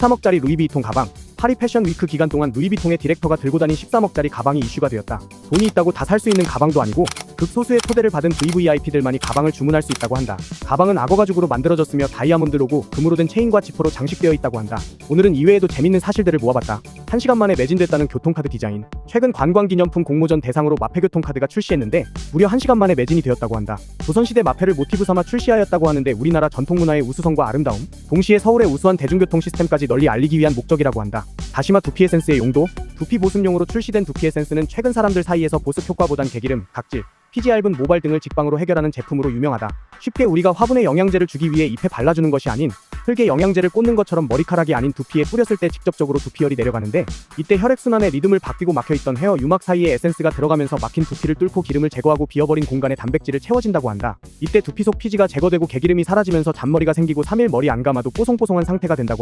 13억짜리 루이비통 가방. 파리 패션 위크 기간 동안 루이비통의 디렉터가 들고 다닌 13억짜리 가방이 이슈가 되었다. 돈이 있다고 다 살 수 있는 가방도 아니고 극소수의 초대를 받은 VVIP들만이 가방을 주문할 수 있다고 한다. 가방은 악어 가죽으로 만들어졌으며 다이아몬드 로고, 금으로 된 체인과 지퍼로 장식되어 있다고 한다. 오늘은 이외에도 재밌는 사실들을 모아봤다. 1시간 만에 매진됐다는 교통카드 디자인. 최근 관광기념품 공모전 대상으로 마페교통카드가 출시했는데 무려 1시간 만에 매진이 되었다고 한다. 조선시대 마페를 모티브 삼아 출시하였다고 하는데 우리나라 전통문화의 우수성과 아름다움, 동시에 서울의 우수한 대중교통 시스템까지 널리 알리기 위한 목적이라고 한다. 다시마 두피 에센스의 용도 두피 보습용으로 출시된 두피 에센스는 최근 사람들 사이에서 보습 효과보단 개기름, 각질, 피지 얇은 모발 등을 직방으로 해결하는 제품으로 유명하다. 쉽게 우리가 화분에 영양제를 주기 위해 잎에 발라주는 것이 아닌 흙에 영양제를 꽂는 것처럼 머리카락이 아닌 두피에 뿌렸을 때 직접적으로 두피열이 내려가는데 이때 혈액순환의 리듬을 바뀌고 막혀있던 헤어 유막 사이에 에센스가 들어가면서 막힌 두피를 뚫고 기름을 제거하고 비어버린 공간에 단백질을 채워진다고 한다. 이때 두피 속 피지가 제거되고 개기름이 사라지면서 잔머리가 생기고 3일 머리 안 감아도 뽀송뽀송한 상태가 된다고